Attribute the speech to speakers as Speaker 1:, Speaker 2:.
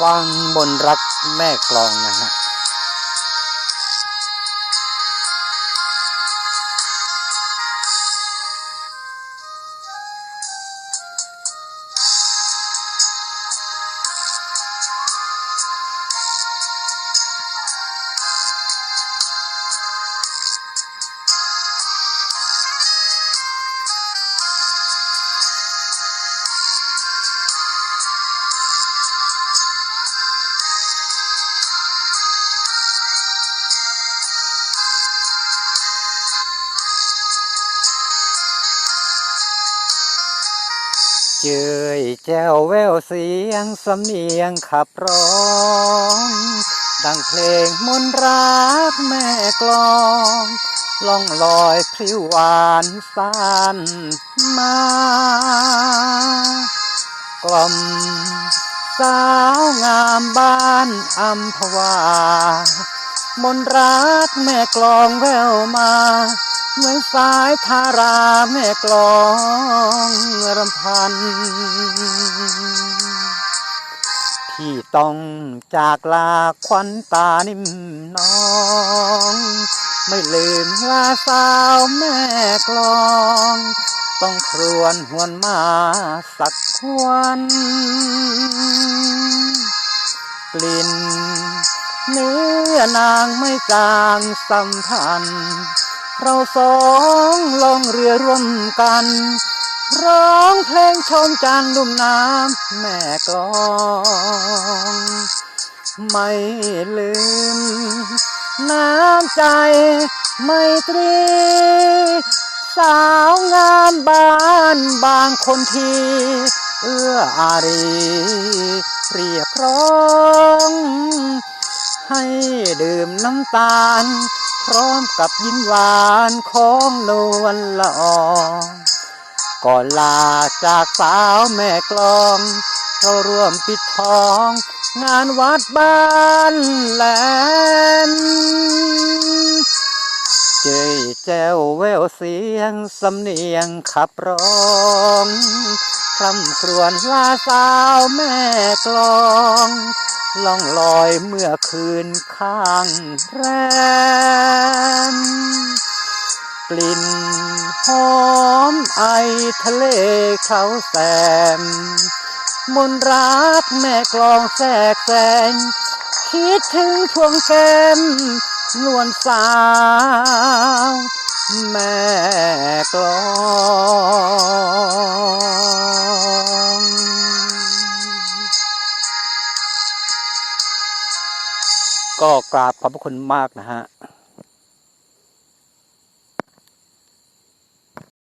Speaker 1: ฟังบนรักแม่กลองนะฮะ เจยแจ้วแววเสียงสำเนียงขับร้อง ดังเพลงมนต์รักแม่กลองล่องลอยพริ้วหวานสานมากล่อมสาวงามบ้านอัมพวามนต์รักแม่กลองแววมา เหมือนสายทาราแม่กลองรำพัน ที่ต้องจากลาควันตานิ่มน้อง ไม่ลืมลาสาวแม่กลอง ต้องครวนหวนมาสักควันกลิ่นเนื้อนางไม่จางสัมพันธ์ เราสองลองเรือร่วมกัน ร้องเพลงชมจานลุ่มน้ำแม่กลองไม่ลืม น้ำใจไม่ตรี สาวงามบ้านบางคนทีเอื้ออารีเรียกร้อง ให้ดื่มน้ำตาล พร้อมกับยิ้มหวานของนวลละอองก่อนลาจากสาวแม่กลองเราร่วมปิดทอง งานวัดบ้านแหลมเจยแจ้วแววเสียงสำเนียงขับร้องคำครวญลาสาวแม่กลอง ล่องลอยเมื่อคืนข้างแรม กลิ่นหอมไอทะเลเขาแสม มนรักแม่กลองแทรกแซงคิดถึงพวงแก้มนวลสาว แม่กลอง ก็กราบขอบพระคุณมากนะฮะ